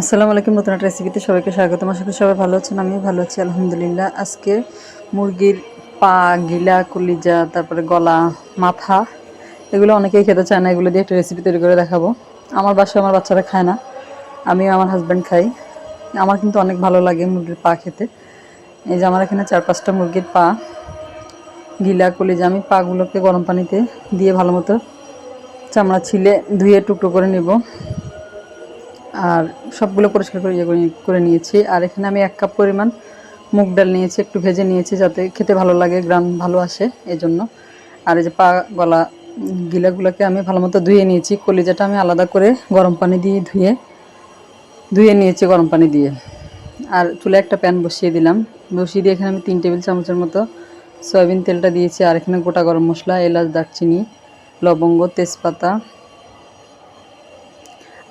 আসসালামু আলাইকুম, নতুন একটা রেসিপিতে সবাইকে স্বাগত আশা করি সবাই ভালো আছেন, আমিও ভালো আছি, আলহামদুলিল্লাহ। আজকে মুরগির পা, গিলা, কলিজা, তারপরে গলা, মাথা, এগুলো অনেকেই খেতে চায় না, এগুলো দিয়ে একটা রেসিপি তৈরি করে দেখাবো। আমার বাসায় আমার বাচ্চারা খায় না, আমিও আমার হাজব্যান্ড খাই। আমার কিন্তু অনেক ভালো লাগে মুরগির পা খেতে। এই যে আমার এখানে চার পাঁচটা মুরগির পা, গিলা, কলিজা, আমি পাগুলোকে গরম পানিতে দিয়ে ভালো মতো চামড়া ছিলে ধুয়ে টুকরো করে নেব। আর সবগুলো পরিষ্কার করে ইয়ে করে- নিয়েছি। আর এখানে আমি এক কাপ পরিমাণ মুগ ডাল নিয়েছি, একটু ভেজে নিয়েছি যাতে খেতে ভালো লাগে, গ্রাম ভালো আসে এই জন্য আর এই যে পা গলা গিলাগুলোকে আমি ভালো মতো ধুয়ে নিয়েছি। কলিজাটা আমি আলাদা করে গরম পানি দিয়ে ধুয়ে ধুয়ে নিয়েছি গরম পানি দিয়ে। আর চুলে একটা প্যান বসিয়ে দিলাম। বসিয়ে দিয়ে এখানে আমি তিন টেবিল চামচের মতো সয়াবিন তেলটা দিয়েছি। আর এখানে গোটা গরম মশলা, এলাচ, দারচিনি, লবঙ্গ, তেজপাতা।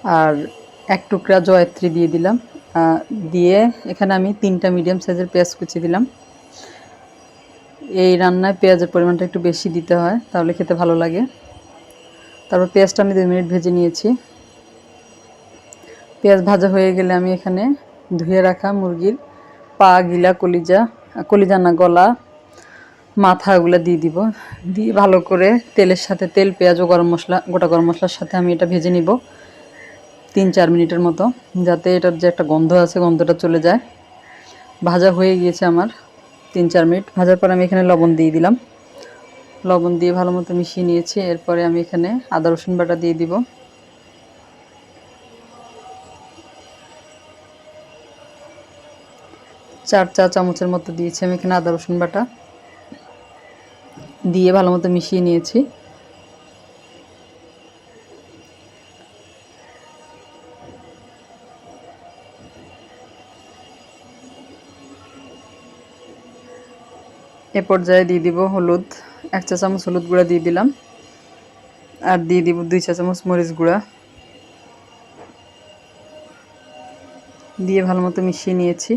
আর এক টুকরা জয়ত্রী দিয়ে দিলাম। দিয়ে এখানে আমি তিনটা মিডিয়াম সাইজের পেঁয়াজ কুচি দিলাম। এই রান্নায় পেঁয়াজের পরিমাণটা একটু বেশি দিতে হয়, তাহলে খেতে ভালো লাগে। তারপর পেঁয়াজটা আমি দুই মিনিট ভেজে নিয়েছি। পেঁয়াজ ভাজা হয়ে গেলে আমি এখানে ধুয়ে রাখা মুরগির পা, গিলা, কলিজা কলিজা না, গলা মাথাগুলো দিয়ে দিব। দিয়ে ভালো করে তেলের সাথে তেল, পেঁয়াজ ও গরম মশলা, গোটা গরম মশলার সাথে আমি এটা ভেজে নিব। তিন চার মিনিটের মতো, যাতে এটার যে একটা গন্ধ আছে, গন্ধটা চলে যায়। ভাজা হয়ে গিয়েছে আমার তিন চার মিনিট। ভাজার পর আমি এখানে লবণ দিয়ে দিলাম। লবণ দিয়ে ভালো মতো মিশিয়ে নিয়েছি। এরপরে আমি এখানে আদা, রসুন বাটা দিয়ে দিব। চার চা চামচের মতো দিয়েছি আমি এখানে আদা, রসুন বাটা। দিয়ে ভালো মতো মিশিয়ে নিয়েছি। এ পর্যায়ে দিয়ে দিব হলুদ, এক চা চামচ হলুদ গুঁড়া দিয়ে দিলাম। আর দিয়ে দিব দুই চা চামচ মরিচ গুঁড়া। দিয়ে ভালো মতো মিশিয়ে নিয়েছি।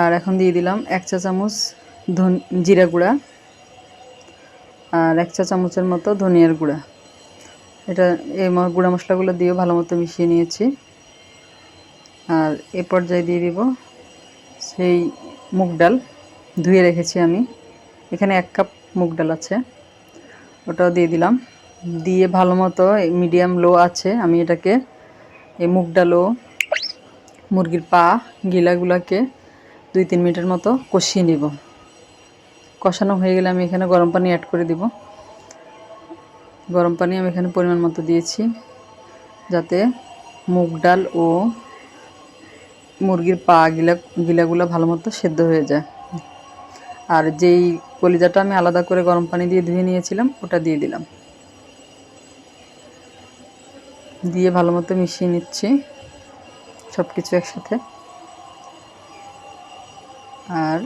আর এখন দিয়ে দিলাম এক চা চামচ ধন, জিরা গুঁড়া আর এক চা চামচের মতো ধনিয়ার গুঁড়া। এটা এই গুঁড়া মশলাগুলো দিয়ে ভালো মতো মিশিয়ে নিয়েছি। আর এ পর্যায়ে দিয়ে দিব সেই মুগ ডাল ধুয়ে রেখেছি আমি। এখানে এক কাপ মুগ ডাল আছে, ওটাও দিয়ে দিলাম। দিয়ে ভালো মতো মিডিয়াম লো আছে, আমি এটাকে এই মুগ ডালও, মুরগির পা, গিলাগুলাকে দুই তিন মিনিটের মতো কষিয়ে নিব। কষানো হয়ে গেলে আমি এখানে গরম পানি অ্যাড করে দিব। গরম পানি আমি এখানে পরিমাণ মতো দিয়েছি, যাতে মুগ ডাল ও মুরগির পা গিলা গিলাগুলো ভালো মতো সেদ্ধ হয়ে যায়। আর যেই কলিজাটা আমি আলাদা করে গরম পানি দিয়ে ধুয়ে নিয়েছিলাম, ওটা দিয়ে দিলাম। দিয়ে ভালো মতো মিশিয়ে নিচ্ছি সব কিছু একসাথে। আর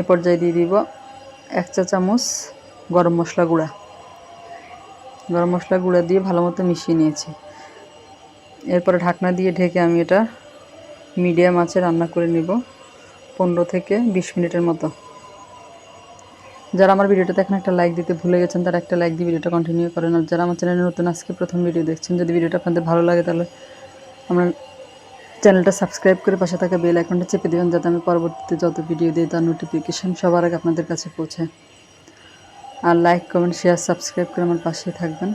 এ পর্যায়ে দিয়ে দিব এক চা চামচ গরম মশলা গুঁড়া। গরম মশলা গুঁড়া দিয়ে ভালো মতো মিশিয়ে নিয়েছি। এরপরে ঢাকনা দিয়ে ঢেকে আমি এটা মিডিয়াম আঁচে রান্না করে নিব, পনেরো থেকে বিশ মিনিটের মতো। যারা আমার ভিডিওটাতে এখন একটা লাইক দিতে ভুলে গেছেন, তারা একটা লাইক দিয়ে ভিডিওটা কন্টিনিউ করেন। আর যারা আমার চ্যানেলে নতুন, আজকে প্রথম ভিডিও দেখছেন, যদি ভিডিওটা আপনাদের ভালো লাগে, তাহলে আমার চ্যানেলটা সাবস্ক্রাইব করে পাশে থাকা বেল আইকনটা চেপে দেবেন, যাতে আমি পরবর্তীতে যত ভিডিও দিই, তার নোটিফিকেশন সবার আগে আপনাদের কাছে পৌঁছে। আর লাইক কমেন্ট শেয়ার সাবস্ক্রাইব করে আমার পাশে থাকবেন।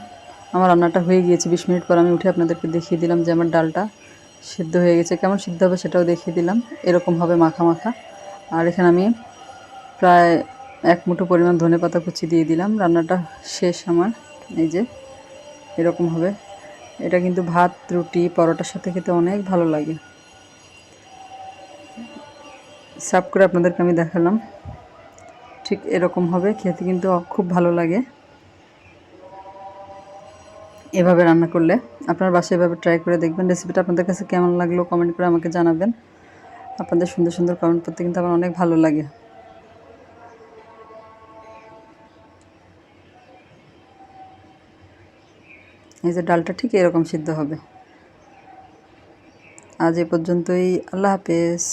আমার রান্নাটা হয়ে গিয়েছে, বিশ মিনিট পর আমি উঠে আপনাদেরকে দেখিয়ে দিলাম যে আমার ডালটা সিদ্ধ হয়ে গেছে। কেমন সিদ্ধ হবে সেটাও দেখিয়ে দিলাম, এরকম হবে মাখা মাখা। আর এখানে আমি প্রায় এক মুঠো পরিমাণ ধনে পাতা কুচি দিয়ে দিলাম, রান্নাটা শেষ আমার। এই যে, এরকম হবে। এটা কিন্তু ভাত, রুটি, পরোটার সাথে খেতে অনেক ভালো লাগে। সার্ভ করে আপনাদেরকে আমি দেখালাম। ঠিক এরকম হবে, খেতে কিন্তু খুব ভালো লাগে। এভাবে রান্না করলে আপনার বাসায় এভাবে ট্রাই করে দেখবেন। রেসিপিটা আপনাদের কাছে কেমন লাগল কমেন্ট করে আমাকে জানাবেন। আপনাদের সুন্দর সুন্দর কমেন্ট করতে কিন্তু আমার অনেক ভালো লাগে। এই যে ডালটা ঠিক এরকম সিদ্ধ হবে। আজ এ পর্যন্তই। আল্লাহ হাফেজ।